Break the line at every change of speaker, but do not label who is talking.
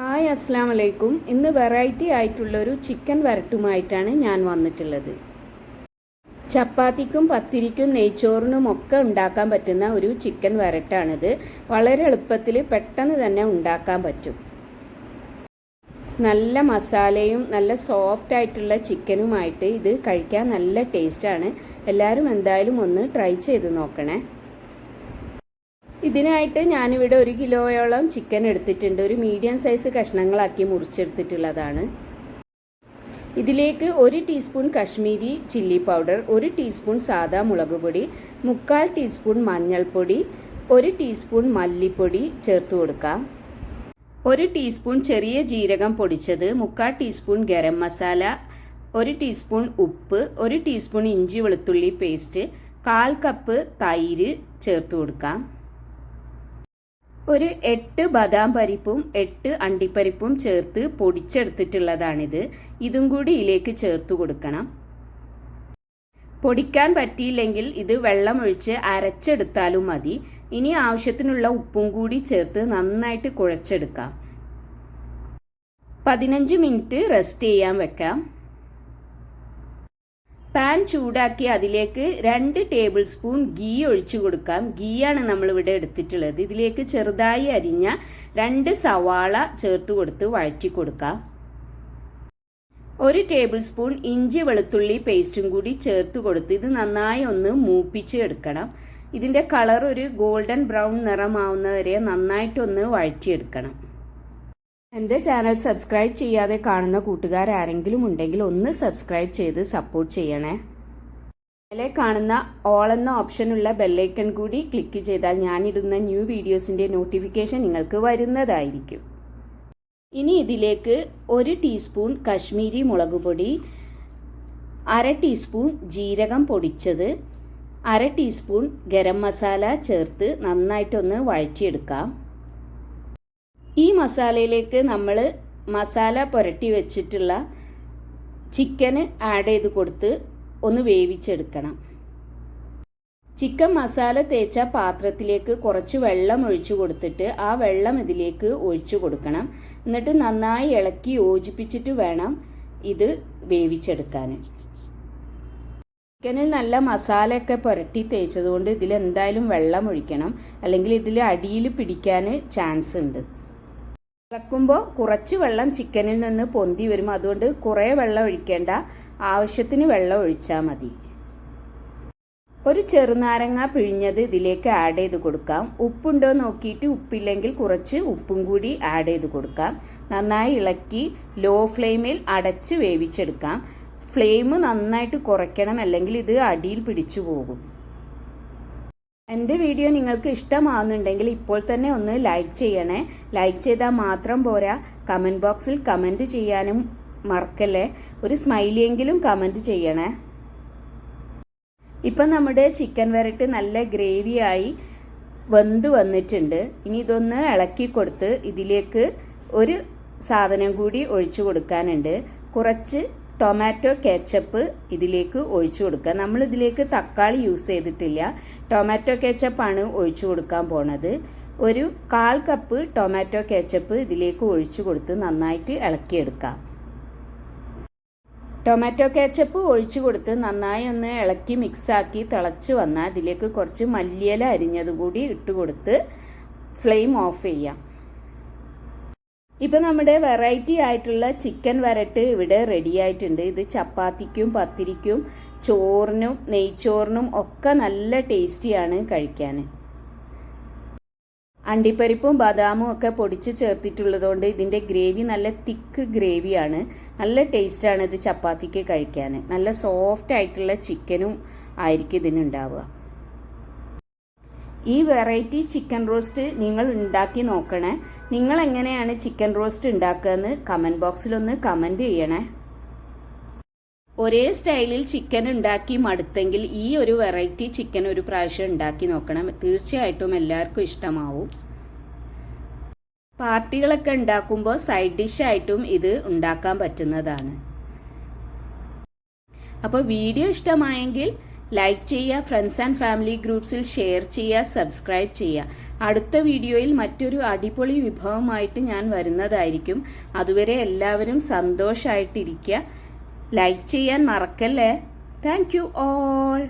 Hi അസ്സാം വലൈക്കും ഇന്ന് വെറൈറ്റി ആയിട്ടുള്ളൊരു ചിക്കൻ വരട്ടുമായിട്ടാണ് ഞാൻ വന്നിട്ടുള്ളത്. ചപ്പാത്തിക്കും പത്തിരിക്കും നെയ്ച്ചോറിനും ഒക്കെ ഉണ്ടാക്കാൻ പറ്റുന്ന ഒരു ചിക്കൻ വരട്ടാണിത്. വളരെ എളുപ്പത്തിൽ പെട്ടെന്ന് തന്നെ ഉണ്ടാക്കാൻ പറ്റും. നല്ല മസാലയും നല്ല സോഫ്റ്റ് ആയിട്ടുള്ള ചിക്കനുമായിട്ട് ഇത് കഴിക്കാൻ നല്ല ടേസ്റ്റാണ്. എല്ലാവരും എന്തായാലും ഒന്ന് ട്രൈ ചെയ്ത് നോക്കണേ. ഇതിനായിട്ട് ഞാനിവിടെ ഒരു കിലോയോളം ചിക്കൻ എടുത്തിട്ടുണ്ട്. ഒരു മീഡിയം സൈസ് കഷ്ണങ്ങളാക്കി മുറിച്ചെടുത്തിട്ടുള്ളതാണ്. ഇതിലേക്ക് ഒരു ടീസ്പൂൺ കശ്മീരി ചില്ലി പൗഡർ ഒരു ടീസ്പൂൺ സാദാ മുളക് പൊടി മുക്കാൽ ടീസ്പൂൺ മഞ്ഞൾപ്പൊടി ഒരു ടീസ്പൂൺ മല്ലിപ്പൊടി ചേർത്ത് കൊടുക്കാം. ഒരു ടീസ്പൂൺ ചെറിയ ജീരകം പൊടിച്ചത് മുക്കാൽ ടീസ്പൂൺ ഗരം മസാല ഒരു ടീസ്പൂൺ ഉപ്പ് ഒരു ടീസ്പൂൺ ഇഞ്ചി വെളുത്തുള്ളി പേസ്റ്റ് കാൽ കപ്പ് തൈര് ചേർത്ത് കൊടുക്കാം. ഒരു എട്ട് ബദാം പരിപ്പും എട്ട് അണ്ടിപ്പരിപ്പും ചേർത്ത് പൊടിച്ചെടുത്തിട്ടുള്ളതാണിത്. ഇതും കൂടി ഇതിലേക്ക് ചേർത്ത് കൊടുക്കണം. പൊടിക്കാൻ പറ്റിയില്ലെങ്കിൽ ഇത് വെള്ളം ഒഴിച്ച് അരച്ചെടുത്താലും മതി. ഇനി ആവശ്യത്തിനുള്ള ഉപ്പും കൂടി ചേർത്ത് നന്നായിട്ട് കുഴച്ചെടുക്കാം. പതിനഞ്ച് മിനിറ്റ് റെസ്റ്റ് ചെയ്യാൻ വെക്കാം. പാൻ ചൂടാക്കി അതിലേക്ക് രണ്ട് ടേബിൾ സ്പൂൺ ഗീ ഒഴിച്ചു കൊടുക്കാം. ഗീയാണ് നമ്മളിവിടെ എടുത്തിട്ടുള്ളത്. ഇതിലേക്ക് ചെറുതായി അരിഞ്ഞ രണ്ട് സവാള ചേർത്ത് കൊടുത്ത് വഴറ്റി കൊടുക്കാം. ഒരു ടേബിൾ സ്പൂൺ ഇഞ്ചി വെളുത്തുള്ളി പേസ്റ്റും കൂടി ചേർത്ത് കൊടുത്ത് ഇത് നന്നായി ഒന്ന് മൂപ്പിച്ച് എടുക്കണം. ഇതിന്റെ കളർ ഒരു ഗോൾഡൻ ബ്രൗൺ നിറമാവുന്നവരെ നന്നായിട്ടൊന്ന് വഴറ്റിയെടുക്കണം. എന്റെ ചാനൽ സബ്സ്ക്രൈബ് ചെയ്യാതെ കാണുന്ന കൂട്ടുകാർ ആരെങ്കിലും ഉണ്ടെങ്കിൽ ഒന്ന് സബ്സ്ക്രൈബ് ചെയ്ത് സപ്പോർട്ട് ചെയ്യണേ. മേലെ കാണുന്ന ഓൾ എന്ന ഓപ്ഷനുള്ള ബെല്ലൈക്കൺ കൂടി ക്ലിക്ക് ചെയ്താൽ ഞാനിടുന്ന ന്യൂ വീഡിയോസിന്റെ നോട്ടിഫിക്കേഷൻ നിങ്ങൾക്ക് വരുന്നതായിരിക്കും. ഇനി ഇതിലേക്ക് ഒരു ടീസ്പൂൺ കശ്മീരി മുളക് പൊടി അര ടീസ്പൂൺ ജീരകം പൊടിച്ചത് അര ടീസ്പൂൺ ഗരം മസാല ചേർത്ത് നന്നായിട്ടൊന്ന് വഴറ്റിയെടുക്കാം. ഈ മസാലയിലേക്ക് നമ്മൾ മസാല പുരട്ടി വെച്ചിട്ടുള്ള ചിക്കന് ആഡ് ചെയ്ത് കൊടുത്ത് ഒന്ന് വേവിച്ചെടുക്കണം. ചിക്കൻ മസാല തേച്ച പാത്രത്തിലേക്ക് കുറച്ച് വെള്ളം ഒഴിച്ചു കൊടുത്തിട്ട് ആ വെള്ളം ഇതിലേക്ക് ഒഴിച്ചു കൊടുക്കണം. എന്നിട്ട് നന്നായി ഇളക്കി യോജിപ്പിച്ചിട്ട് വേണം ഇത് വേവിച്ചെടുക്കാൻ ചിക്കനിൽ നല്ല മസാലയൊക്കെ പുരട്ടി തേച്ചതുകൊണ്ട് ഇതിൽ എന്തായാലും വെള്ളം ഒഴിക്കണം. അല്ലെങ്കിൽ ഇതിൽ അടിയിൽ പിടിക്കാൻ ചാൻസ് ഉണ്ട്. ഇളക്കുമ്പോൾ കുറച്ച് വെള്ളം ചിക്കനിൽ നിന്ന് പൊന്തി വരും. അതുകൊണ്ട് കുറേ വെള്ളം ഒഴിക്കേണ്ട. ആവശ്യത്തിന് വെള്ളം ഒഴിച്ചാൽ മതി. ഒരു ചെറുനാരങ്ങ പിഴിഞ്ഞത് ഇതിലേക്ക് ആഡ് ചെയ്ത് കൊടുക്കാം. ഉപ്പുണ്ടോ നോക്കിയിട്ട് ഉപ്പില്ലെങ്കിൽ കുറച്ച് ഉപ്പും കൂടി ആഡ് ചെയ്ത് കൊടുക്കാം. നന്നായി ഇളക്കി ലോ ഫ്ലെയിമിൽ അടച്ച് വേവിച്ചെടുക്കാം. ഫ്ലെയിം നന്നായിട്ട് കുറയ്ക്കണം അല്ലെങ്കിൽ ഇത് അടിയിൽ പിടിച്ചു പോകും. എന്റെ വീഡിയോ നിങ്ങൾക്ക് ഇഷ്ടമാവുന്നുണ്ടെങ്കിൽ ഇപ്പോൾ തന്നെ ഒന്ന് ലൈക്ക് ചെയ്യണേ. ലൈക്ക് ചെയ്താൽ മാത്രം പോരാ. കമന്റ് ബോക്സിൽ കമന്റ് ചെയ്യാനും മറക്കല്ലേ. ഒരു സ്മൈലിയെങ്കിലും കമന്റ് ചെയ്യണേ. ഇപ്പം നമ്മുടെ ചിക്കൻ വരട്ട് നല്ല ഗ്രേവിയായി വെന്ത് വന്നിട്ടുണ്ട്. ഇനി ഇതൊന്ന് ഇളക്കി കൊടുത്ത് ഇതിലേക്ക് ഒരു സാധനം കൂടി ഒഴിച്ചു കൊടുക്കാനുണ്ട്. കുറച്ച് ടൊമാറ്റോ കെച്ചപ്പ് ഇതിലേക്ക് ഒഴിച്ചു കൊടുക്കുക. നമ്മൾ ഇതിലേക്ക് തക്കാളി യൂസ് ചെയ്തിട്ടില്ല. ടൊമാറ്റോ കെച്ചപ്പാണ് ഒഴിച്ചു കൊടുക്കാൻ പോണത്. ഒരു കാൽ കപ്പ് ടൊമാറ്റോ കെച്ചപ്പ് ഇതിലേക്ക് ഒഴിച്ചു കൊടുത്ത് നന്നായിട്ട് ഇളക്കിയെടുക്കാം ടൊമാറ്റോ കെച്ചപ്പ് ഒഴിച്ചു കൊടുത്ത് നന്നായി ഒന്ന് ഇളക്കി മിക്സാക്കി തിളച്ച് വന്നാൽ ഇതിലേക്ക് കുറച്ച് മല്ലിയില അരിഞ്ഞതും കൂടി ഇട്ട് ഫ്ലെയിം ഓഫ് ചെയ്യാം. ഇപ്പം നമ്മുടെ വെറൈറ്റി ആയിട്ടുള്ള ചിക്കൻ വരട്ട് ഇവിടെ റെഡി ആയിട്ടുണ്ട്. ഇത് ചപ്പാത്തിക്കും പത്തിരിക്കും ചോറിനും നെയ്ച്ചോറിനും ഒക്കെ നല്ല ടേസ്റ്റിയാണ് കഴിക്കാൻ അണ്ടിപ്പരിപ്പും ബദാമും ഒക്കെ പൊടിച്ച് ചേർത്തിട്ടുള്ളതുകൊണ്ട് ഇതിന്റെ ഗ്രേവി നല്ല തിക്ക് ഗ്രേവിയാണ് നല്ല ടേസ്റ്റാണ് ഇത് ചപ്പാത്തിക്ക് കഴിക്കാൻ നല്ല സോഫ്റ്റ് ആയിട്ടുള്ള ചിക്കനും ആയിരിക്കും ഇതിനുണ്ടാവുക ഈ വെറൈറ്റി ചിക്കൻ റോസ്റ്റ് നിങ്ങൾ ഉണ്ടാക്കി നോക്കണേ. നിങ്ങൾ എങ്ങനെയാണ് ചിക്കൻ റോസ്റ്റ് ഉണ്ടാക്കുകയെന്ന് കമന്റ് ബോക്സിലൊന്ന് കമന്റ് ചെയ്യണേ. ഒരേ സ്റ്റൈലിൽ ചിക്കൻ ഉണ്ടാക്കി മടുത്തെങ്കിൽ ഈ ഒരു വെറൈറ്റി ചിക്കൻ ഒരു പ്രാവശ്യം ഉണ്ടാക്കി നോക്കണം. തീർച്ചയായിട്ടും എല്ലാവർക്കും ഇഷ്ടമാവും. പാർട്ടികളൊക്കെ ഉണ്ടാക്കുമ്പോൾ സൈഡ് ഡിഷായിട്ടും ഇത് ഉണ്ടാക്കാൻ പറ്റുന്നതാണ്. അപ്പോൾ വീഡിയോ ഇഷ്ടമായെങ്കിൽ ലൈക്ക് ചെയ്യുക ഫ്രണ്ട്സ് ആൻഡ് ഫാമിലി ഗ്രൂപ്പ്സിൽ ഷെയർ ചെയ്യുക സബ്സ്ക്രൈബ് ചെയ്യുക. അടുത്ത വീഡിയോയിൽ മറ്റൊരു അടിപൊളി വിഭവമായിട്ട് ഞാൻ വരുന്നതായിരിക്കും. അതുവരെ എല്ലാവരും സന്തോഷമായിട്ടിരിക്കുക ലൈക്ക് ചെയ്യാൻ മറക്കല്ലേ? Thank you all